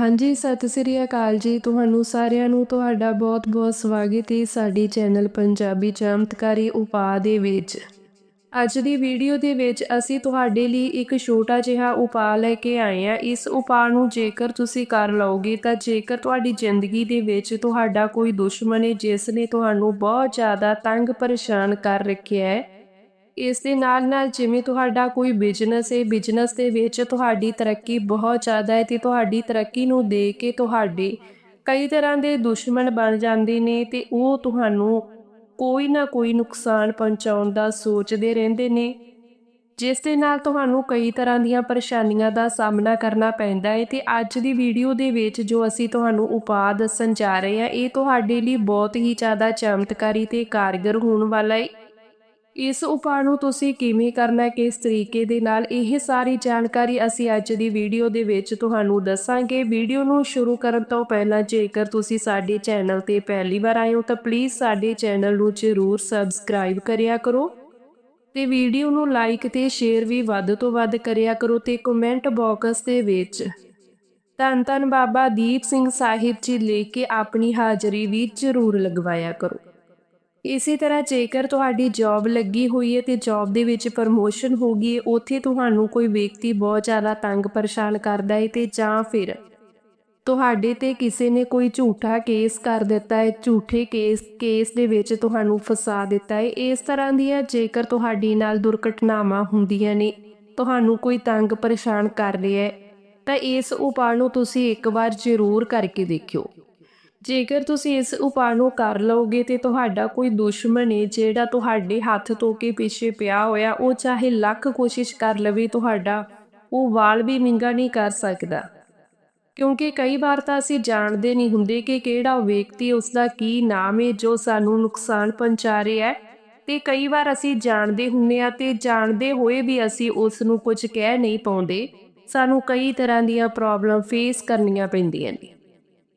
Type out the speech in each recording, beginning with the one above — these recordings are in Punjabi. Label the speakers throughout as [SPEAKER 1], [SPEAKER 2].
[SPEAKER 1] ਹਾਂਜੀ, ਸਤਿ ਸ੍ਰੀ ਅਕਾਲ ਜੀ। ਤੁਹਾਨੂੰ ਸਾਰਿਆਂ ਨੂੰ ਤੁਹਾਡਾ ਬਹੁਤ-ਬਹੁਤ ਸਵਾਗਤ ਹੈ ਸਾਡੀ ਚੈਨਲ ਪੰਜਾਬੀ ਚਮਤਕਾਰੀ ਉਪਾਅ ਦੇ ਵਿੱਚ। ਅੱਜ ਦੀ ਵੀਡੀਓ ਦੇ ਵਿੱਚ ਅਸੀਂ ਤੁਹਾਡੇ ਲਈ ਇੱਕ ਛੋਟਾ ਜਿਹਾ ਉਪਾਅ ਲੈ ਕੇ ਆਏ ਹਾਂ। ਇਸ ਉਪਾਅ ਨੂੰ ਜੇਕਰ ਤੁਸੀਂ ਕਰ ਲਓਗੇ ਤਾਂ ਜੇਕਰ ਤੁਹਾਡੀ ਜ਼ਿੰਦਗੀ ਦੇ ਵਿੱਚ ਤੁਹਾਡਾ ਕੋਈ ਦੁਸ਼ਮਣ ਹੈ ਜਿਸ ਨੇ ਤੁਹਾਨੂੰ ਬਹੁਤ ਜ਼ਿਆਦਾ ਤੰਗ ਪਰੇਸ਼ਾਨ ਕਰ ਰੱਖਿਆ ਹੈ ਇਸ ਦੇ ਨਾਲ ਨਾਲ ਜਿਵੇਂ ਤੁਹਾਡਾ ਕੋਈ ਬਿਜ਼ਨਸ ਹੈ ਬਿਜ਼ਨਸ ਦੇ ਵਿੱਚ ਤੁਹਾਡੀ ਤਰੱਕੀ ਬਹੁਤ ਜ਼ਿਆਦਾ ਹੈ ਤੇ ਤੁਹਾਡੀ ਤਰੱਕੀ ਨੂੰ ਦੇਖ ਕੇ ਤੁਹਾਡੇ ਕਈ ਤਰ੍ਹਾਂ ਦੇ ਦੁਸ਼ਮਣ ਬਣ ਜਾਂਦੇ ਨੇ ਤੇ ਉਹ ਤੁਹਾਨੂੰ ਕੋਈ ਨਾ ਕੋਈ ਨੁਕਸਾਨ ਪਹੁੰਚਾਉਣ ਦਾ ਸੋਚਦੇ ਰਹਿੰਦੇ ਨੇ। ਜਿਸ ਦੇ ਨਾਲ ਤੁਹਾਨੂੰ ਕਈ ਤਰ੍ਹਾਂ ਦੀਆਂ ਪਰੇਸ਼ਾਨੀਆਂ ਦਾ ਸਾਹਮਣਾ ਕਰਨਾ ਪੈਂਦਾ ਹੈ ਤੇ ਅੱਜ ਦੀ ਵੀਡੀਓ ਦੇ ਵਿੱਚ ਜੋ ਅਸੀਂ ਤੁਹਾਨੂੰ ਉਪਾਅ ਦੱਸਣ ਜਾ ਰਹੇ ਹਾਂ, ਇਹ ਤੁਹਾਡੇ ਲਈ ਬਹੁਤ ਹੀ ਜ਼ਿਆਦਾ ਚਮਤਕਾਰੀ ਤੇ ਕਾਰਗਰ ਹੋਣ ਵਾਲਾ ਹੈ। ਇਸ ਉਪਾਅ ਨੂੰ ਤੁਸੀਂ ਕਿਵੇਂ ਕਰਨਾ, ਕਿਸ ਤਰੀਕੇ ਦੇ ਨਾਲ, ਇਹ ਸਾਰੀ ਜਾਣਕਾਰੀ ਅਸੀਂ ਅੱਜ ਦੀ ਵੀਡੀਓ ਦੇ ਵਿੱਚ ਤੁਹਾਨੂੰ ਦੱਸਾਂਗੇ। ਵੀਡੀਓ ਨੂੰ ਸ਼ੁਰੂ ਕਰਨ ਤੋਂ ਪਹਿਲਾਂ ਜੇਕਰ ਤੁਸੀਂ ਸਾਡੇ ਚੈਨਲ ਤੇ ਪਹਿਲੀ ਵਾਰ ਆਏ ਹੋ ਤਾਂ ਪਲੀਜ਼ ਸਾਡੇ ਚੈਨਲ ਨੂੰ ਜ਼ਰੂਰ ਸਬਸਕ੍ਰਾਈਬ ਕਰਿਆ ਕਰੋ ਤੇ ਵੀਡੀਓ ਨੂੰ ਲਾਈਕ ਤੇ ਸ਼ੇਅਰ ਵੀ ਵੱਧ ਤੋਂ ਵੱਧ ਕਰਿਆ ਕਰੋ ਤੇ ਕਮੈਂਟ ਬਾਕਸ ਦੇ ਵਿੱਚ ਧੰਨ ਧੰਨ ਬਾਬਾ ਦੀਪ ਸਿੰਘ ਸਾਹਿਬ ਜੀ ਲੈ ਕੇ ਆਪਣੀ ਹਾਜ਼ਰੀ ਵੀ ਜ਼ਰੂਰ ਲਗਵਾਇਆ ਕਰੋ। ਇਸੇ ਤਰ੍ਹਾਂ ਜੇਕਰ ਤੁਹਾਡੀ ਜੌਬ ਲੱਗੀ ਹੋਈ ਹੈ ਤੇ ਜੌਬ ਦੇ ਵਿੱਚ ਪ੍ਰਮੋਸ਼ਨ ਹੋ ਗਈ ਹੈ, ਉੱਥੇ ਤੁਹਾਨੂੰ ਕੋਈ ਵਿਅਕਤੀ ਬਹੁਤ ਜ਼ਿਆਦਾ ਤੰਗ ਪਰੇਸ਼ਾਨ ਕਰਦਾ ਹੈ ਤੇ ਜਾਂ ਫਿਰ ਤੁਹਾਡੇ ਤੇ ਕਿਸੇ ਨੇ ਕੋਈ ਝੂਠਾ ਕੇਸ ਕਰ ਦਿੱਤਾ ਹੈ, ਝੂਠੇ ਕੇਸ ਕੇਸ ਦੇ ਵਿੱਚ ਤੁਹਾਨੂੰ ਫਸਾ ਦਿੱਤਾ ਹੈ, ਇਸ ਤਰ੍ਹਾਂ ਦੀਆਂ ਜੇਕਰ ਤੁਹਾਡੀ ਨਾਲ ਦੁਰਘਟਨਾਵਾਂ ਹੁੰਦੀਆਂ ਨੇ, ਤੁਹਾਨੂੰ ਕੋਈ ਤੰਗ ਪਰੇਸ਼ਾਨ ਕਰ ਰਿਹਾ ਹੈ, ਤਾਂ ਇਸ ਉਪਾਅ ਨੂੰ ਤੁਸੀਂ ਇੱਕ ਵਾਰ ਜ਼ਰੂਰ ਕਰਕੇ ਦੇਖਿਓ। ਜੇਕਰ ਤੁਸੀਂ ਇਸ ਉਪਾਅ ਨੂੰ ਕਰ ਲਓਗੇ ਤੇ ਤੁਹਾਡਾ ਕੋਈ ਦੁਸ਼ਮਣ ਹੈ ਜਿਹੜਾ ਤੁਹਾਡੇ ਹੱਥ ਤੋਂ ਕੇ ਪਿੱਛੇ ਪਿਆ ਹੋਇਆ, ਉਹ ਚਾਹੇ ਲੱਖ ਕੋਸ਼ਿਸ਼ ਕਰ ਲਵੇ, ਤੁਹਾਡਾ ਉਹ ਵਾਲ ਵੀ ਵਿੰਗਾ ਨਹੀਂ ਕਰ ਸਕਦਾ। ਕਿਉਂਕਿ ਕਈ ਵਾਰ ਤਾਂ ਅਸੀਂ ਜਾਣਦੇ ਨਹੀਂ ਹੁੰਦੇ ਕਿ ਕਿਹੜਾ ਵਿਅਕਤੀ ਉਸ ਦਾ ਕੀ ਨਾਮ ਹੈ ਜੋ ਸਾਨੂੰ ਨੁਕਸਾਨ ਪਹੁੰਚਾ ਰਿਹਾ ਹੈ ਤੇ ਕਈ ਵਾਰ ਅਸੀਂ ਜਾਣਦੇ ਹੁੰਨੇ ਆ ਤੇ ਜਾਣਦੇ ਹੋਏ ਵੀ ਅਸੀਂ ਉਸ ਨੂੰ ਕੁਝ ਕਹਿ ਨਹੀਂ ਪਾਉਂਦੇ। ਸਾਨੂੰ ਕਈ ਤਰ੍ਹਾਂ ਦੀਆਂ ਪ੍ਰੋਬਲਮ ਫੇਸ ਕਰਨੀਆਂ ਪੈਂਦੀਆਂ ਨੇ।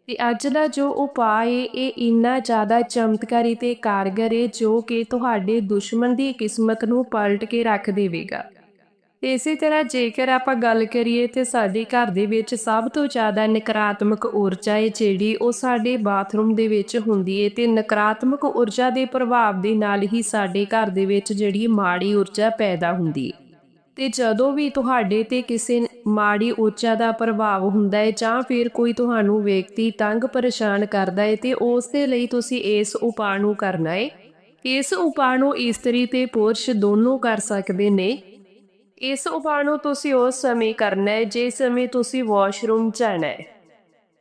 [SPEAKER 1] ਤੇ ਅੱਜ ਦਾ ਜੋ ਉਪਾਅ ਹੈ ਇਹ ਇੰਨਾ ਜ਼ਿਆਦਾ ਚਮਤਕਾਰੀ ਤੇ ਕਾਰਗਰ ਹੈ ਜੋ ਕਿ ਤੁਹਾਡੇ ਦੁਸ਼ਮਣ ਦੀ ਕਿਸਮਤ ਨੂੰ ਪਲਟ ਕੇ ਰੱਖ ਦੇਵੇਗਾ। ਇਸੇ ਤਰ੍ਹਾਂ ਜੇਕਰ ਆਪਾਂ ਗੱਲ ਕਰੀਏ ਤੇ ਸਾਡੇ ਘਰ ਦੇ ਵਿੱਚ ਸਭ ਤੋਂ ਜ਼ਿਆਦਾ ਨਕਾਰਾਤਮਕ ਊਰਜਾ ਹੈ ਜਿਹੜੀ ਉਹ ਸਾਡੇ ਬਾਥਰੂਮ ਦੇ ਵਿੱਚ ਹੁੰਦੀ ਹੈ ਤੇ ਨਕਾਰਾਤਮਕ ਊਰਜਾ ਦੇ ਪ੍ਰਭਾਵ ਦੇ ਨਾਲ ਹੀ ਸਾਡੇ ਘਰ ਦੇ ਵਿੱਚ ਜਿਹੜੀ ਮਾੜੀ ਊਰਜਾ ਪੈਦਾ ਹੁੰਦੀ ਹੈ ਤੇ ਜਦੋਂ ਵੀ ਤੁਹਾਡੇ ਤੇ ਕਿਸੇ ਮਾੜੀ ਉੱਚਾ ਦਾ ਪ੍ਰਭਾਵ ਹੁੰਦਾ ਹੈ ਜਾਂ ਫਿਰ ਕੋਈ ਤੁਹਾਨੂੰ ਵਿਅਕਤੀ ਤੰਗ ਪਰੇਸ਼ਾਨ ਕਰਦਾ ਹੈ ਤੇ ਉਸ ਦੇ ਲਈ ਤੁਸੀਂ ਇਸ ਉਪਾਅ ਨੂੰ ਕਰਨਾ ਹੈ। ਇਸ ਉਪਾਅ ਨੂੰ ਇਸਤਰੀ ਤੇ ਪੁਰਸ਼ ਦੋਨੋਂ ਕਰ ਸਕਦੇ ਨੇ। ਇਸ ਉਪਾਅ ਨੂੰ ਤੁਸੀਂ ਉਸ ਸਮੇਂ ਕਰਨਾ ਹੈ, ਜਿਸ ਸਮੇਂ ਤੁਸੀਂ ਵਾਸ਼ਰੂਮ ਜਾਣਾ ਹੈ।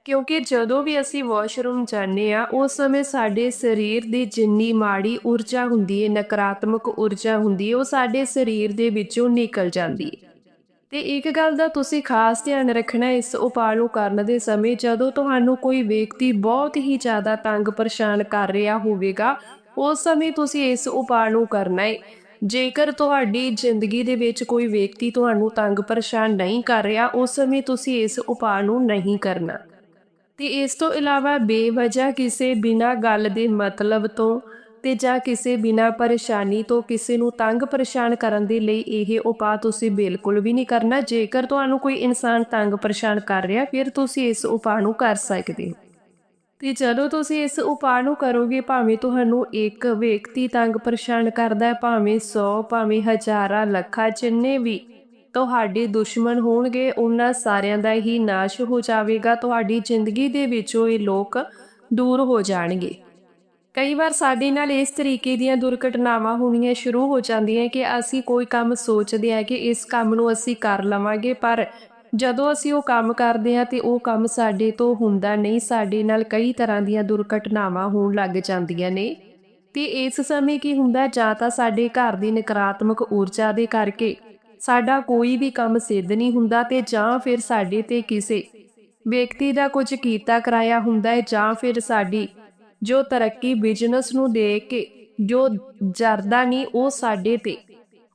[SPEAKER 1] ਕਿਉਂਕਿ ਜਦੋਂ ਵੀ ਅਸੀਂ ਵਾਸ਼ਰੂਮ ਜਾਂਦੇ ਆ ਉਸ ਸਮੇਂ ਸਾਡੇ ਸਰੀਰ ਦੀ ਜਿੰਨੀ ਮਾੜੀ ਊਰਜਾ ਹੁੰਦੀ ਹੈ, ਨਕਾਰਾਤਮਕ ਊਰਜਾ ਹੁੰਦੀ ਹੈ, ਉਹ ਸਾਡੇ ਸਰੀਰ ਦੇ ਵਿੱਚੋਂ ਨਿਕਲ ਜਾਂਦੀ ਹੈ। ਤੇ ਇੱਕ ਗੱਲ ਦਾ ਤੁਸੀਂ ਖਾਸ ਧਿਆਨ ਰੱਖਣਾ, ਇਸ ਉਪਾਅ ਨੂੰ ਕਰਨ ਦੇ ਸਮੇਂ ਜਦੋਂ ਤੁਹਾਨੂੰ ਕੋਈ ਵਿਅਕਤੀ ਬਹੁਤ ਹੀ ਜ਼ਿਆਦਾ ਤੰਗ ਪਰੇਸ਼ਾਨ ਕਰ ਰਿਹਾ ਹੋਵੇਗਾ, ਉਸ ਸਮੇਂ ਤੁਸੀਂ ਇਸ ਉਪਾਅ ਨੂੰ ਕਰਨਾ ਹੈ। ਜੇਕਰ ਤੁਹਾਡੀ ਜ਼ਿੰਦਗੀ ਦੇ ਵਿੱਚ ਕੋਈ ਵਿਅਕਤੀ ਤੁਹਾਨੂੰ ਤੰਗ ਪਰੇਸ਼ਾਨ ਨਹੀਂ ਕਰ ਰਿਹਾ, ਉਸ ਸਮੇਂ ਤੁਸੀਂ ਇਸ ਉਪਾਅ ਨੂੰ ਨਹੀਂ ਕਰਨਾ। ਤੇ ਇਸ ਤੋਂ ਇਲਾਵਾ ਬੇਵਜ੍ਹਾ ਕਿਸੇ ਬਿਨਾਂ ਗੱਲ ਦੇ ਮਤਲਬ ਤੋਂ ਤੇ ਜਾਂ ਕਿਸੇ ਬਿਨਾਂ ਪਰੇਸ਼ਾਨੀ ਤੋਂ ਕਿਸੇ ਨੂੰ ਤੰਗ ਪਰੇਸ਼ਾਨ ਕਰਨ ਦੇ ਲਈ ਇਹ ਉਪਾਅ ਤੁਸੀਂ ਬਿਲਕੁਲ ਵੀ ਨਹੀਂ ਕਰਨਾ। ਜੇਕਰ ਤੁਹਾਨੂੰ ਕੋਈ ਇਨਸਾਨ ਤੰਗ ਪਰੇਸ਼ਾਨ ਕਰ ਰਿਹਾ, ਫਿਰ ਤੁਸੀਂ ਇਸ ਉਪਾਅ ਨੂੰ ਕਰ ਸਕਦੇ ਹੋ। ਤੇ ਜਦੋਂ ਤੁਸੀਂ ਇਸ ਉਪਾਅ ਨੂੰ ਕਰੋਗੇ, ਭਾਵੇਂ ਤੁਹਾਨੂੰ ਇੱਕ ਵਿਅਕਤੀ ਤੰਗ ਪਰੇਸ਼ਾਨ ਕਰਦਾ ਹੈ, ਭਾਵੇਂ 100 ਭਾਵੇਂ ਹਜ਼ਾਰਾਂ, ਲੱਖਾਂ, ਜਿੰਨੇ ਵੀ ਤੁਹਾਡੇ ਦੁਸ਼ਮਣ ਹੋਣਗੇ, ਉਹਨਾਂ ਸਾਰਿਆਂ ਦਾ ਹੀ ਨਾਸ਼ ਹੋ ਜਾਵੇਗਾ। ਤੁਹਾਡੀ ਜ਼ਿੰਦਗੀ ਦੇ ਵਿੱਚੋਂ ਇਹ ਲੋਕ ਦੂਰ ਹੋ ਜਾਣਗੇ। ਕਈ ਵਾਰ ਸਾਡੇ ਨਾਲ ਇਸ ਤਰੀਕੇ ਦੀਆਂ ਦੁਰਘਟਨਾਵਾਂ ਹੋਣੀਆਂ ਸ਼ੁਰੂ ਹੋ ਜਾਂਦੀਆਂ ਕਿ ਅਸੀਂ ਕੋਈ ਕੰਮ ਸੋਚਦੇ ਹਾਂ ਕਿ ਇਸ ਕੰਮ ਨੂੰ ਅਸੀਂ ਕਰ ਲਵਾਂਗੇ, ਪਰ ਜਦੋਂ ਅਸੀਂ ਉਹ ਕੰਮ ਕਰਦੇ ਹਾਂ ਤੇ ਉਹ ਕੰਮ ਸਾਡੇ ਤੋਂ ਹੁੰਦਾ ਨਹੀਂ, ਸਾਡੇ ਨਾਲ ਕਈ ਤਰ੍ਹਾਂ ਦੀਆਂ ਦੁਰਘਟਨਾਵਾਂ ਹੋਣ ਲੱਗ ਜਾਂਦੀਆਂ ਨੇ। ਤੇ ਇਸ ਸਮੇਂ ਕੀ ਹੁੰਦਾ, ਜਾਂ ਤਾਂ ਸਾਡੇ ਘਰ ਦੀ ਨਕਾਰਾਤਮਕ ਊਰਜਾ ਦੇ ਕਰਕੇ ਸਾਡਾ ਕੋਈ ਵੀ ਕੰਮ ਸਿੱਧ ਨਹੀਂ ਹੁੰਦਾ ਤੇ ਜਾਂ ਫਿਰ ਸਾਡੇ ਤੇ ਕਿਸੇ ਵਿਅਕਤੀ ਦਾ ਕੁਝ ਕੀਤਾ ਕਰਾਇਆ ਹੁੰਦਾ ਹੈ ਜਾਂ ਫਿਰ ਸਾਡੀ ਜੋ ਤਰੱਕੀ ਬਿਜ਼ਨਸ ਨੂੰ ਦੇਖ ਕੇ ਜੋ ਜਰਦਾ ਨਹੀਂ, ਉਹ ਸਾਡੇ ਤੇ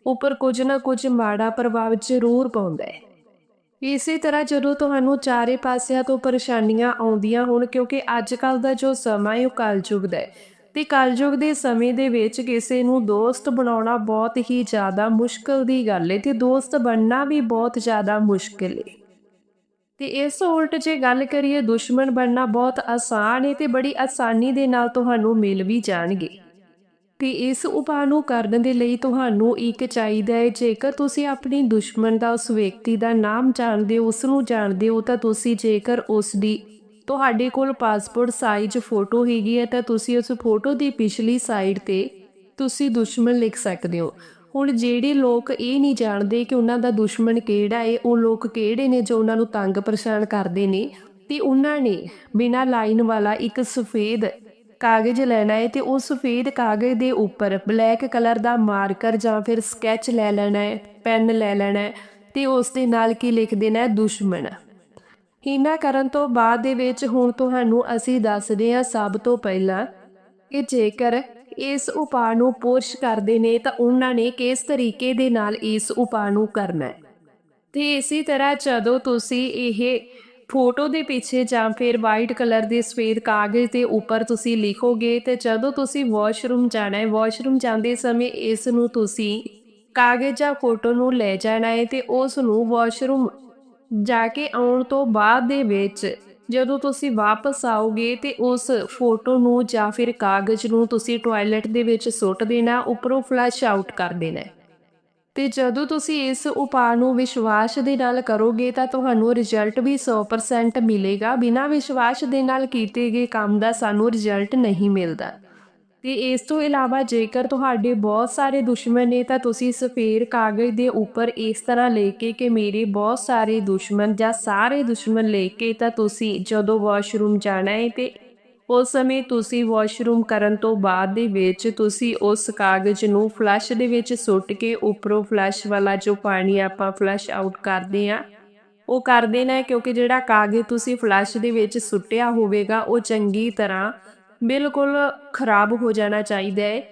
[SPEAKER 1] ਉੱਪਰ ਕੁਝ ਨਾ ਕੁਝ ਮਾੜਾ ਪ੍ਰਭਾਵ ਜ਼ਰੂਰ ਪਾਉਂਦਾ ਹੈ। ਇਸੇ ਤਰ੍ਹਾਂ ਜਦੋਂ ਤੁਹਾਨੂੰ ਚਾਰੇ ਪਾਸਿਆਂ ਤੋਂ ਪਰੇਸ਼ਾਨੀਆਂ ਆਉਂਦੀਆਂ ਹੋਣ ਕਿਉਂਕਿ ਅੱਜ ਕੱਲ ਦਾ ਜੋ ਸਮਾਂ ਹੈ, ਉਹ ਕਲਯੁਗ ਦਾ ਹੈ। ਤੇ ਕਲਯੁਗ ਦੇ ਸਮੇਂ ਦੇ ਵਿੱਚ ਕਿਸੇ ਨੂੰ ਦੋਸਤ ਬਣਾਉਣਾ ਬਹੁਤ ਹੀ ਜ਼ਿਆਦਾ ਮੁਸ਼ਕਲ ਦੀ ਗੱਲ ਹੈ ਤੇ ਦੋਸਤ ਬਣਨਾ ਵੀ ਬਹੁਤ ਜ਼ਿਆਦਾ ਮੁਸ਼ਕਲ ਹੈ ਤੇ ਇਸ ਉਲਟ ਜੇ ਗੱਲ ਕਰੀਏ, ਦੁਸ਼ਮਣ ਬਣਨਾ ਬਹੁਤ ਆਸਾਨ ਹੈ ਤੇ ਬੜੀ ਆਸਾਨੀ ਦੇ ਨਾਲ ਤੁਹਾਨੂੰ ਮਿਲ ਵੀ ਜਾਣਗੇ। ਤੇ ਇਸ ਉਪਾਅ ਨੂੰ ਕਰਨ ਦੇ ਲਈ ਤੁਹਾਨੂੰ ਇੱਕ ਚਾਹੀਦਾ ਹੈ ਜੇਕਰ ਤੁਸੀਂ ਆਪਣੀ ਦੁਸ਼ਮਣ ਦਾ ਉਸ ਵਿਅਕਤੀ ਦਾ ਨਾਮ ਜਾਣਦੇ ਹੋ, ਉਸ ਨੂੰ ਜਾਣਦੇ ਹੋ ਤਾਂ ਤੁਸੀਂ ਜੇਕਰ ਉਸ ਦੀ ਤੁਹਾਡੇ ਕੋਲ ਪਾਸਪੋਰਟ ਸਾਈਜ਼ ਫੋਟੋ ਹੈਗੀ ਹੈ ਤਾਂ ਤੁਸੀਂ ਉਸ ਫੋਟੋ ਦੀ ਪਿਛਲੀ ਸਾਈਡ ਤੇ ਤੁਸੀਂ ਦੁਸ਼ਮਣ ਲਿਖ ਸਕਦੇ ਹੋ। ਹੁਣ ਜਿਹੜੇ ਲੋਕ ਇਹ ਨਹੀਂ ਜਾਣਦੇ ਕਿ ਉਹਨਾਂ ਦਾ ਦੁਸ਼ਮਣ ਕਿਹੜਾ ਹੈ, ਉਹ ਲੋਕ ਕਿਹੜੇ ਨੇ ਜੋ ਉਹਨਾਂ ਨੂੰ ਤੰਗ ਪਰੇਸ਼ਾਨ ਕਰਦੇ ਨੇ ਤੇ ਉਹਨਾਂ ਨੇ ਬਿਨਾਂ ਲਾਈਨ ਵਾਲਾ ਇੱਕ ਸਫੇਦ ਕਾਗਜ਼ ਲੈਣਾ ਹੈ ਤੇ ਉਹ ਸਫੇਦ ਕਾਗਜ਼ ਦੇ ਉੱਪਰ ਬਲੈਕ ਕਲਰ ਦਾ ਮਾਰਕਰ ਜਾਂ ਫਿਰ ਸਕੈਚ ਲੈ ਲੈਣਾ ਹੈ, ਪੈਨ ਲੈ ਲੈਣਾ ਹੈ ਤੇ ਉਸ ਦੇ ਨਾਲ ਕੀ ਲਿਖ ਦੇਣਾ ਹੈ? ਦੁਸ਼ਮਣ। ਹੀਨਾ ਕਰਨ ਤੋਂ ਬਾਅਦ ਦੇ ਵਿੱਚ ਹੁਣ ਤੁਹਾਨੂੰ ਅਸੀਂ ਦੱਸਦੇ ਹਾਂ ਸਭ ਤੋਂ ਪਹਿਲਾਂ ਕਿ ਜੇਕਰ ਇਸ ਉਪਾਅ ਨੂੰ ਪੁਰਸ਼ ਕਰਦੇ ਨੇ ਤਾਂ ਉਹਨਾਂ ਨੇ ਕਿਸ ਤਰੀਕੇ ਦੇ ਨਾਲ ਇਸ ਉਪਾਅ ਨੂੰ ਕਰਨਾ ਹੈ। ਤੇ ਇਸੇ ਤਰ੍ਹਾਂ ਜਦੋਂ ਤੁਸੀਂ ਇਹ ਫੋਟੋ ਦੇ ਪਿੱਛੇ ਜਾਂ ਫਿਰ ਵਾਈਟ ਕਲਰ ਦੇ ਸਫੇਦ ਕਾਗਜ਼ ਦੇ ਉੱਪਰ ਤੁਸੀਂ ਲਿਖੋਗੇ ਤੇ ਜਦੋਂ ਤੁਸੀਂ ਵਾਸ਼ਰੂਮ ਜਾਣਾ ਹੈ, ਵਾਸ਼ਰੂਮ ਜਾਂਦੇ ਸਮੇਂ ਇਸ ਨੂੰ ਤੁਸੀਂ ਕਾਗਜ਼ ਜਾਂ ਫੋਟੋ ਨੂੰ ਲੈ ਜਾਣਾ ਹੈ ਤੇ ਉਸ ਨੂੰ ਵਾਸ਼ਰੂਮ ਜਾ ਕੇ ਆਉਣ ਤੋਂ ਬਾਅਦ ਦੇ ਵਿੱਚ ਜਦੋਂ ਤੁਸੀਂ ਵਾਪਸ ਆਓਗੇ ਤੇ ਉਸ ਫੋਟੋ ਨੂੰ ਜਾਂ ਫਿਰ ਕਾਗਜ਼ ਨੂੰ ਤੁਸੀਂ ਟਾਇਲਟ ਦੇ ਵਿੱਚ ਸੁੱਟ ਦੇਣਾ, ਉੱਪਰੋਂ ਫਲੈਸ਼ ਆਊਟ ਕਰ ਦੇਣਾ ਹੈ। ਤੇ ਜਦੋਂ ਤੁਸੀਂ ਇਸ ਉਪਾਅ ਨੂੰ ਵਿਸ਼ਵਾਸ ਦੇ ਨਾਲ ਕਰੋਗੇ ਤਾਂ ਤੁਹਾਨੂੰ ਰਿਜ਼ਲਟ ਵੀ 100% ਮਿਲੇਗਾ ਬਿਨਾਂ ਵਿਸ਼ਵਾਸ ਦੇ ਨਾਲ ਕੀਤੇ ਗਏ ਕੰਮ ਦਾ ਸਾਨੂੰ ਰਿਜ਼ਲਟ ਨਹੀਂ ਮਿਲਦਾ ਤੇ ਇਸ ਤੋਂ ਇਲਾਵਾ ਜੇਕਰ ਤੁਹਾਡੇ ਬਹੁਤ ਸਾਰੇ ਦੁਸ਼ਮਣ ਨੇ ਤਾਂ ਤੁਸੀਂ ਸਫੇਦ ਕਾਗਜ਼ ਦੇ ਉੱਪਰ ਇਸ ਤਰ੍ਹਾਂ ਲੈ ਕੇ ਕਿ ਮੇਰੇ ਬਹੁਤ ਸਾਰੇ ਦੁਸ਼ਮਣ ਜਾਂ ਸਾਰੇ ਦੁਸ਼ਮਣ ਲੈ ਕੇ ਤਾਂ ਤੁਸੀਂ ਜਦੋਂ ਵਾਸ਼ਰੂਮ ਜਾਣਾ ਹੈ ਤੇ ਉਸ ਸਮੇਂ ਤੁਸੀਂ ਵਾਸ਼ਰੂਮ ਕਰਨ ਤੋਂ ਬਾਅਦ ਦੇ ਵਿੱਚ ਤੁਸੀਂ ਉਸ ਕਾਗਜ਼ ਨੂੰ ਫਲੱਸ਼ ਦੇ ਵਿੱਚ ਸੁੱਟ ਕੇ ਉੱਪਰੋਂ ਫਲੱਸ਼ ਵਾਲਾ ਜੋ ਪਾਣੀ ਆਪਾਂ ਫਲੱਸ਼ ਆਊਟ ਕਰਦੇ ਆ ਉਹ ਕਰ ਦੇਣਾ ਕਿਉਂਕਿ ਜਿਹੜਾ ਕਾਗਜ਼ ਤੁਸੀਂ ਫਲੱਸ਼ ਦੇ ਵਿੱਚ ਸੁੱਟਿਆ ਹੋਵੇਗਾ, ਉਹ ਚੰਗੀ ਤਰ੍ਹਾਂ ਬਿਲਕੁਲ ਖਰਾਬ ਹੋ ਜਾਣਾ ਚਾਹੀਦਾ ਹੈ।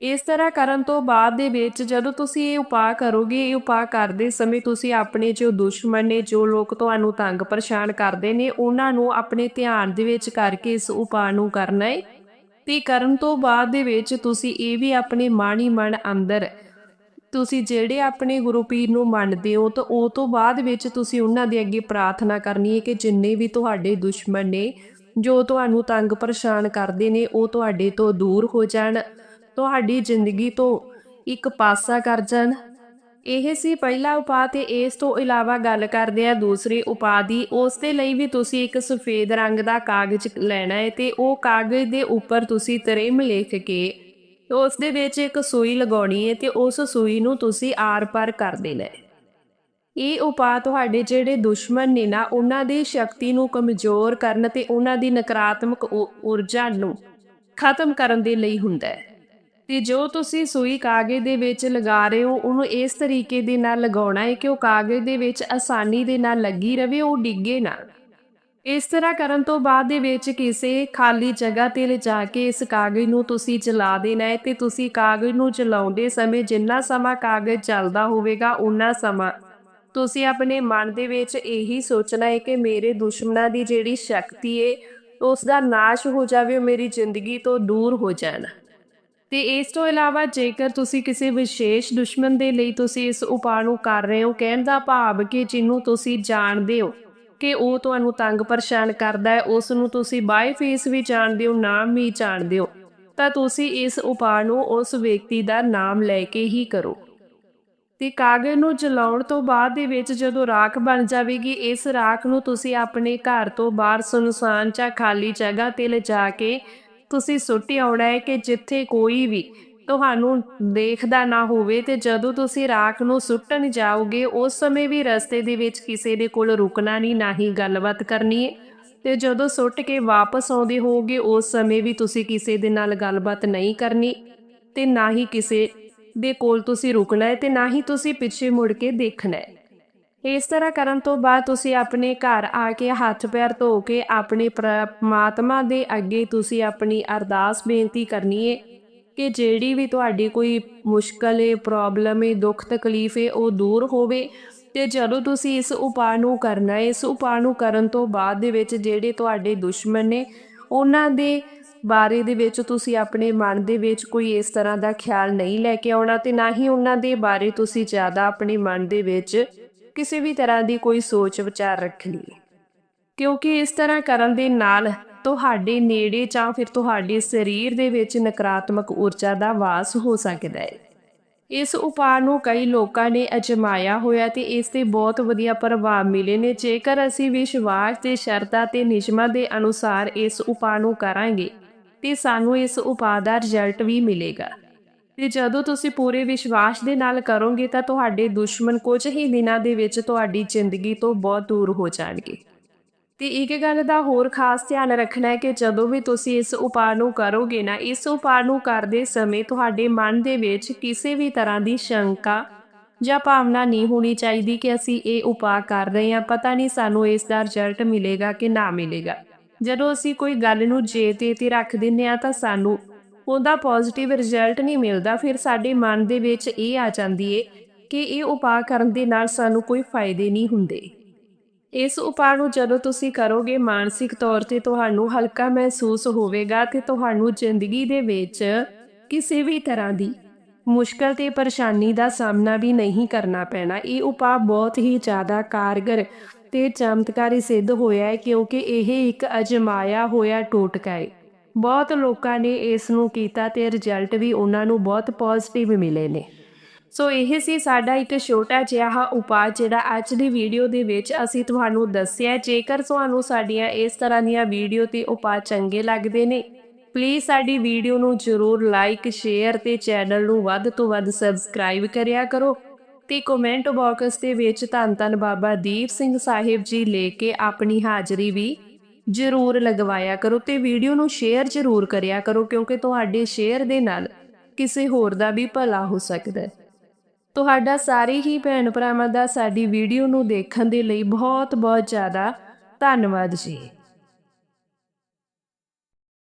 [SPEAKER 1] ਇਸ ਤਰ੍ਹਾਂ ਕਰਨ ਤੋਂ ਬਾਅਦ ਦੇ ਵਿੱਚ ਜਦੋਂ ਤੁਸੀਂ ਇਹ ਉਪਾਅ ਕਰੋਗੇ, ਇਹ ਉਪਾਅ ਕਰਦੇ ਸਮੇਂ ਤੁਸੀਂ ਆਪਣੇ ਜੋ ਦੁਸ਼ਮਣ ਨੇ, ਜੋ ਲੋਕ ਤੁਹਾਨੂੰ ਤੰਗ ਪਰੇਸ਼ਾਨ ਕਰਦੇ ਨੇ, ਉਹਨਾਂ ਨੂੰ ਆਪਣੇ ਧਿਆਨ ਦੇ ਵਿੱਚ ਕਰਕੇ ਇਸ ਉਪਾਅ ਨੂੰ ਕਰਨਾ ਹੈ। ਤੇ ਕਰਨ ਤੋਂ ਬਾਅਦ ਦੇ ਵਿੱਚ ਤੁਸੀਂ ਇਹ ਵੀ ਆਪਣੇ ਮਨ ਹੀ ਮਨ ਅੰਦਰ ਤੁਸੀਂ ਜਿਹੜੇ ਆਪਣੇ ਗੁਰੂ ਪੀਰ ਨੂੰ ਮੰਨਦੇ ਹੋ, ਤਾਂ ਉਹ ਤੋਂ ਬਾਅਦ ਵਿੱਚ ਤੁਸੀਂ ਉਹਨਾਂ ਦੇ ਅੱਗੇ ਪ੍ਰਾਰਥਨਾ ਕਰਨੀ ਹੈ ਕਿ ਜਿੰਨੇ ਵੀ ਤੁਹਾਡੇ ਦੁਸ਼ਮਣ ਨੇ ਜੋ ਤੁਹਾਨੂੰ ਤੰਗ ਪਰੇਸ਼ਾਨ ਕਰਦੇ ਨੇ, ਉਹ ਤੁਹਾਡੇ ਤੋਂ ਦੂਰ ਹੋ ਜਾਣ, ਤੁਹਾਡੀ ਜ਼ਿੰਦਗੀ ਤੋਂ ਇੱਕ ਪਾਸਾ ਕਰ ਜਾਣ। ਇਹ ਸੀ ਪਹਿਲਾ ਉਪਾਅ ਤੇ ਇਸ ਤੋਂ ਇਲਾਵਾ ਗੱਲ ਕਰਦੇ ਆ ਦੂਸਰੇ ਉਪਾਅ ਦੀ। ਉਸ ਦੇ ਲਈ ਵੀ ਤੁਸੀਂ ਇੱਕ ਸਫੇਦ ਰੰਗ ਦਾ ਕਾਗਜ਼ ਲੈਣਾ ਹੈ ਤੇ ਉਹ ਕਾਗਜ਼ ਦੇ ਉੱਪਰ ਤੁਸੀਂ ਤਰਿਮ ਲਿਖ ਕੇ ਉਸ ਦੇ ਵਿੱਚ ਇੱਕ ਸੂਈ ਲਗਾਉਣੀ ਹੈ ਤੇ ਉਸ ਸੂਈ ਨੂੰ ਤੁਸੀਂ ਆਰ-ਪਾਰ ਕਰ ਦੇਣਾ ਹੈ। ਇਹ ਉਪਾਅ ਤੁਹਾਡੇ ਜਿਹੜੇ ਦੁਸ਼ਮਣ ਨੇ ਨਾ, ਉਹਨਾਂ ਦੀ ਸ਼ਕਤੀ ਨੂੰ ਕਮਜ਼ੋਰ ਕਰਨ ਤੇ ਉਹਨਾਂ ਦੀ ਨਕਾਰਾਤਮਕ ਊਰਜਾ ਨੂੰ ਖਤਮ ਕਰਨ ਦੇ ਲਈ ਹੁੰਦਾ ਹੈ। ਤੇ ਜੋ ਤੁਸੀਂ ਸੂਈ ਕਾਗਜ਼ ਦੇ ਵਿੱਚ ਲਗਾ ਰਹੇ ਹੋ, ਉਹਨੂੰ ਇਸ ਤਰੀਕੇ ਦੇ ਨਾਲ ਲਗਾਉਣਾ ਹੈ ਕਿ ਉਹ ਕਾਗਜ਼ ਦੇ ਵਿੱਚ ਆਸਾਨੀ ਦੇ ਨਾਲ ਲੱਗੀ ਰਵੇ, ਉਹ ਡਿੱਗੇ ਨਾ। ਇਸ ਤਰ੍ਹਾਂ ਕਰਨ ਤੋਂ ਬਾਅਦ ਦੇ ਵਿੱਚ ਕਿਸੇ ਖਾਲੀ ਜਗ੍ਹਾ ਤੇ ਲਿਜਾ ਕੇ ਇਸ ਕਾਗਜ਼ ਨੂੰ ਤੁਸੀਂ ਚਲਾ ਦੇਣਾ ਹੈ ਤੇ ਤੁਸੀਂ ਕਾਗਜ਼ ਨੂੰ ਚਲਾਉਂਦੇ ਸਮੇਂ ਜਿੰਨਾ ਸਮਾਂ ਕਾਗਜ਼ ਚੱਲਦਾ ਹੋਵੇਗਾ ਉਨਾ ਸਮਾਂ ਤੁਸੀਂ ਆਪਣੇ ਮਨ ਦੇ ਵਿੱਚ ਇਹੀ ਸੋਚਣਾ ਹੈ ਕਿ ਮੇਰੇ ਦੁਸ਼ਮਣਾਂ ਦੀ ਜਿਹੜੀ ਸ਼ਕਤੀ ਏ ਉਸ ਦਾ ਨਾਸ਼ ਹੋ ਜਾਵੇ, ਉਹ ਮੇਰੀ ਜ਼ਿੰਦਗੀ ਤੋਂ ਦੂਰ ਹੋ ਜਾਣ। ਤੇ ਇਸ ਤੋਂ ਇਲਾਵਾ ਜੇਕਰ ਤੁਸੀਂ ਕਿਸੇ ਵਿਸ਼ੇਸ਼ ਦੁਸ਼ਮਣ ਦੇ ਲਈ ਤੁਸੀਂ ਇਸ ਉਪਾਅ ਨੂੰ ਕਰ ਰਹੇ ਹੋ, ਕਹਿਣ ਦਾ ਭਾਵ ਕਿ ਜਿਹਨੂੰ ਤੁਸੀਂ ਜਾਣਦੇ ਹੋ ਕਿ ਉਹ ਤੁਹਾਨੂੰ ਤੰਗ ਪਰੇਸ਼ਾਨ ਕਰਦਾ ਹੈ ਉਸ ਨੂੰ ਤੁਸੀਂ ਬਾਈ ਫੇਸ ਵੀ ਜਾਣਦੇ ਹੋ, ਨਾਮ ਵੀ ਜਾਣਦੇ ਹੋ, ਤਾਂ ਤੁਸੀਂ ਇਸ ਉਪਾਅ ਨੂੰ ਉਸ ਵਿਅਕਤੀ ਦਾ ਨਾਮ ਲੈ ਕੇ ਹੀ ਕਰੋ। ਤੇ ਕਾਗਜ਼ ਨੂੰ ਜਲਾਉਣ ਤੋਂ ਬਾਅਦ ਦੇ ਵਿੱਚ ਜਦੋਂ ਰਾਖ ਬਣ ਜਾਵੇਗੀ, ਇਸ ਰਾਖ ਨੂੰ ਤੁਸੀਂ ਆਪਣੇ ਘਰ ਤੋਂ ਬਾਹਰ ਸੁਨਸਾਨ ਜਾਂ ਖਾਲੀ ਜਗ੍ਹਾ ਤੇ ਲਿਜਾ ਕੇ ਤੁਸੀਂ ਸੁੱਟ ਆਉਣਾ ਹੈ ਕਿ ਜਿੱਥੇ ਕੋਈ ਵੀ ਤੁਹਾਨੂੰ ਦੇਖਦਾ ਨਾ ਹੋਵੇ ਤੇ ਜਦੋਂ ਤੁਸੀਂ ਰਾਖ ਨੂੰ ਸੁੱਟਣ ਜਾਓਗੇ, ਉਸ ਸਮੇਂ ਵੀ ਰਸਤੇ ਦੇ ਵਿੱਚ ਕਿਸੇ ਦੇ ਕੋਲ ਰੁਕਣਾ ਨਹੀਂ, ਨਾ ਹੀ ਗੱਲਬਾਤ ਕਰਨੀ ਹੈ। ਤੇ ਜਦੋਂ ਸੁੱਟ ਕੇ ਵਾਪਸ ਆਉਂਦੇ ਹੋਗੇ ਉਸ ਸਮੇਂ ਵੀ ਤੁਸੀਂ ਕਿਸੇ ਦੇ ਨਾਲ ਗੱਲਬਾਤ ਨਹੀਂ ਕਰਨੀ ਤੇ ਨਾ ਹੀ ਕਿਸੇ ਦੇ ਕੋਲ ਤੁਸੀਂ ਰੁਕਣਾ ਹੈ ਤੇ ਨਾ ਹੀ ਤੁਸੀਂ ਪਿੱਛੇ ਮੁੜ ਕੇ ਦੇਖਣਾ ਹੈ। ਇਸ ਤਰ੍ਹਾਂ ਕਰਨ ਤੋਂ ਬਾਅਦ ਤੁਸੀਂ ਆਪਣੇ ਘਰ ਆ ਕੇ ਹੱਥ ਪੈਰ ਧੋ ਕੇ ਆਪਣੇ ਪਰਮਾਤਮਾ ਦੇ ਅੱਗੇ ਤੁਸੀਂ ਆਪਣੀ ਅਰਦਾਸ ਬੇਨਤੀ ਕਰਨੀ ਹੈ ਕਿ ਜਿਹੜੀ ਵੀ ਤੁਹਾਡੀ ਕੋਈ ਮੁਸ਼ਕਲ ਹੈ ਪ੍ਰੋਬਲਮ ਹੈ, ਦੁੱਖ, ਤਕਲੀਫ ਹੈ, ਉਹ ਦੂਰ ਹੋਵੇ ਤੇ ਜਦੋਂ ਤੁਸੀਂ ਇਸ ਉਪਾਅ ਨੂੰ ਕਰਨਾ ਹੈ, ਇਸ ਉਪਾਅ ਨੂੰ ਕਰਨ ਤੋਂ ਬਾਅਦ ਦੇ ਵਿੱਚ ਜਿਹੜੇ ਤੁਹਾਡੇ ਦੁਸ਼ਮਣ ਨੇ, ਉਹਨਾਂ ਦੇ ਬਾਰੇ ਦੇ ਵਿੱਚ ਤੁਸੀਂ ਆਪਣੇ ਮਨ ਦੇ ਵਿੱਚ ਕੋਈ ਇਸ ਤਰ੍ਹਾਂ ਦਾ ਖਿਆਲ ਨਹੀਂ ਲੈ ਕੇ ਆਉਣਾ ਤੇ ਨਾ ਹੀ ਉਹਨਾਂ ਦੇ ਬਾਰੇ ਤੁਸੀਂ ਜ਼ਿਆਦਾ ਆਪਣੇ ਮਨ ਦੇ ਵਿੱਚ ਕਿਸੇ ਵੀ ਤਰ੍ਹਾਂ ਦੀ ਕੋਈ ਸੋਚ ਵਿਚਾਰ ਰੱਖਣੀ ਕਿਉਂਕਿ ਇਸ ਤਰ੍ਹਾਂ ਕਰਨ ਦੇ ਨਾਲ ਤੁਹਾਡੇ ਨੇੜੇ ਜਾਂ ਫਿਰ ਤੁਹਾਡੇ ਸਰੀਰ ਦੇ ਵਿੱਚ ਨਕਾਰਾਤਮਕ ਊਰਜਾ ਦਾ ਵਾਸ ਹੋ ਸਕਦਾ ਹੈ। ਇਸ ਉਪਾਅ ਨੂੰ ਕਈ ਲੋਕਾਂ ਨੇ ਅਜਮਾਇਆ ਹੋਇਆ ਤੇ ਇਸ 'ਤੇ ਬਹੁਤ ਵਧੀਆ ਪ੍ਰਭਾਵ ਮਿਲੇ ਨੇ। ਜੇਕਰ ਅਸੀਂ ਵਿਸ਼ਵਾਸ ਤੇ ਸ਼ਰਧਾ ਤੇ ਨਿਯਮਾਂ ਦੇ ਅਨੁਸਾਰ ਇਸ ਉਪਾਅ ਨੂੰ ਕਰਾਂਗੇ ਤੇ ਸਾਨੂੰ ਇਸ ਉਪਾਅ ਦਾ ਰਿਜ਼ਲਟ ਵੀ ਮਿਲੇਗਾ। ਤੇ ਜਦੋਂ ਤੁਸੀਂ ਪੂਰੇ ਵਿਸ਼ਵਾਸ ਦੇ ਨਾਲ ਕਰੋਗੇ ਤਾਂ ਤੁਹਾਡੇ ਦੁਸ਼ਮਣ ਕੁਝ ਹੀ ਦਿਨਾਂ ਦੇ ਵਿੱਚ ਤੁਹਾਡੀ ਜ਼ਿੰਦਗੀ ਤੋਂ ਬਹੁਤ ਦੂਰ ਹੋ ਜਾਣਗੇ। ਤੇ ਇੱਕ ਗੱਲ ਦਾ ਹੋਰ ਖਾਸ ਧਿਆਨ ਰੱਖਣਾ ਹੈ ਕਿ ਜਦੋਂ ਵੀ ਤੁਸੀਂ ਇਸ ਉਪਾਅ ਨੂੰ ਕਰੋਗੇ ਨਾ, ਇਸ ਉਪਾਅ ਨੂੰ ਕਰਦੇ ਸਮੇਂ ਤੁਹਾਡੇ ਮਨ ਦੇ ਵਿੱਚ ਕਿਸੇ ਵੀ ਤਰ੍ਹਾਂ ਦੀ ਸ਼ੰਕਾ ਜਾਂ ਭਾਵਨਾ ਨਹੀਂ ਹੋਣੀ ਚਾਹੀਦੀ ਕਿ ਅਸੀਂ ਇਹ ਉਪਾਅ ਕਰ ਰਹੇ ਹਾਂ। ਪਤਾ ਨਹੀਂ ਸਾਨੂੰ ਇਸ ਦਾ ਰਿਜ਼ਲਟ ਮਿਲੇਗਾ ਕਿ ਨਾ ਮਿਲੇਗਾ। ਜਦੋਂ ਅਸੀਂ ਕੋਈ ਗੱਲ ਨੂੰ ਜੇ ਤੇ ਤੇ ਰੱਖ ਦਿੰਨੇ ਆ ਤਾਂ ਸਾਨੂੰ ਉਹਦਾ ਪੋਜ਼ਿਟਿਵ ਰਿਜ਼ਲਟ ਨਹੀਂ ਮਿਲਦਾ। ਫਿਰ ਸਾਡੇ ਮਨ ਦੇ ਵਿੱਚ ਇਹ ਆ ਜਾਂਦੀ ਏ ਕਿ ਇਹ ਉਪਾਅ ਕਰਨ ਦੇ ਨਾਲ ਸਾਨੂੰ ਕੋਈ ਫਾਇਦੇ ਨਹੀਂ ਹੁੰਦੇ। ਇਸ ਉਪਾਅ ਨੂੰ ਜਦੋਂ ਤੁਸੀਂ ਕਰੋਗੇ, ਮਾਨਸਿਕ ਤੌਰ ਤੇ ਤੁਹਾਨੂੰ ਹਲਕਾ ਮਹਿਸੂਸ ਹੋਵੇਗਾ ਤੇ ਤੁਹਾਨੂੰ ਜ਼ਿੰਦਗੀ ਦੇ ਵਿੱਚ ਕਿਸੇ ਵੀ ਤਰ੍ਹਾਂ ਦੀ ਮੁਸ਼ਕਲ ਤੇ ਪਰੇਸ਼ਾਨੀ ਦਾ ਸਾਹਮਣਾ ਵੀ ਨਹੀਂ ਕਰਨਾ ਪੈਣਾ। ਇਹ ਉਪਾਅ ਬਹੁਤ ਹੀ ਜ਼ਿਆਦਾ ਕਾਰਗਰ ਤੇ ਚਮਤਕਾਰੀ ਸਿੱਧ ਹੋਇਆ ਹੈ ਕਿਉਂਕਿ ਇਹ ਇੱਕ ਅਜਮਾਇਆ ਹੋਇਆ ਟੋਟਕਾ ਹੈ। ਬਹੁਤ ਲੋਕਾਂ ਨੇ ਇਸ ਨੂੰ ਕੀਤਾ ਤੇ ਰਿਜ਼ਲਟ ਵੀ ਉਹਨਾਂ ਨੂੰ ਬਹੁਤ ਪੋਜ਼ਿਟਿਵ ਮਿਲੇ ਨੇ। ਸੋ ਇਹ ਸੀ ਸਾਡਾ ਇੱਕ ਛੋਟਾ ਜਿਹਾ ਉਪਾਅ ਜਿਹੜਾ ਅੱਜ ਦੀ ਵੀਡੀਓ ਦੇ ਵਿੱਚ ਅਸੀਂ ਤੁਹਾਨੂੰ ਦੱਸਿਆ ਜੇਕਰ ਤੁਹਾਨੂੰ ਸਾਡੀਆਂ ਇਸ ਤਰ੍ਹਾਂ ਦੀਆਂ ਵੀਡੀਓ ਤੇ ਉਪਾਅ ਚੰਗੇ ਲੱਗਦੇ ਨੇ ਪਲੀਜ਼ ਸਾਡੀ ਵੀਡੀਓ ਨੂੰ ਜਰੂਰ ਲਾਈਕ ਸ਼ੇਅਰ ਤੇ ਚੈਨਲ ਨੂੰ ਵੱਧ ਤੋਂ ਵੱਧ ਸਬਸਕ੍ਰਾਈਬ ਕਰਿਆ ਕਰੋ। ਤੇ ਕਮੈਂਟ ਬਾਕਸ ਦੇ ਵਿੱਚ ਧੰਨ ਧੰਨ ਬਾਬਾ ਦੀਪ ਸਿੰਘ ਸਾਹਿਬ ਜੀ ਲੈ ਕੇ ਆਪਣੀ ਹਾਜ਼ਰੀ ਵੀ ਜਰੂਰ ਲਗਵਾਇਆ ਕਰੋ ਤੇ ਵੀਡੀਓ ਨੂੰ ਸ਼ੇਅਰ ਜਰੂਰ ਕਰਿਆ ਕਰੋ ਕਿਉਂਕਿ ਤੁਹਾਡੇ ਸ਼ੇਅਰ ਦੇ ਨਾਲ ਕਿਸੇ ਹੋਰ ਦਾ ਵੀ ਭਲਾ ਹੋ ਸਕਦਾ ਹੈ। ਤੁਹਾਡਾ ਸਾਰੇ ਹੀ ਭੈਣ ਭਰਾਵਾਂ ਦਾ ਸਾਡੀ ਵੀਡੀਓ ਨੂੰ ਦੇਖਣ ਦੇ ਲਈ ਬਹੁਤ ਬਹੁਤ ਜ਼ਿਆਦਾ ਧੰਨਵਾਦ ਜੀ।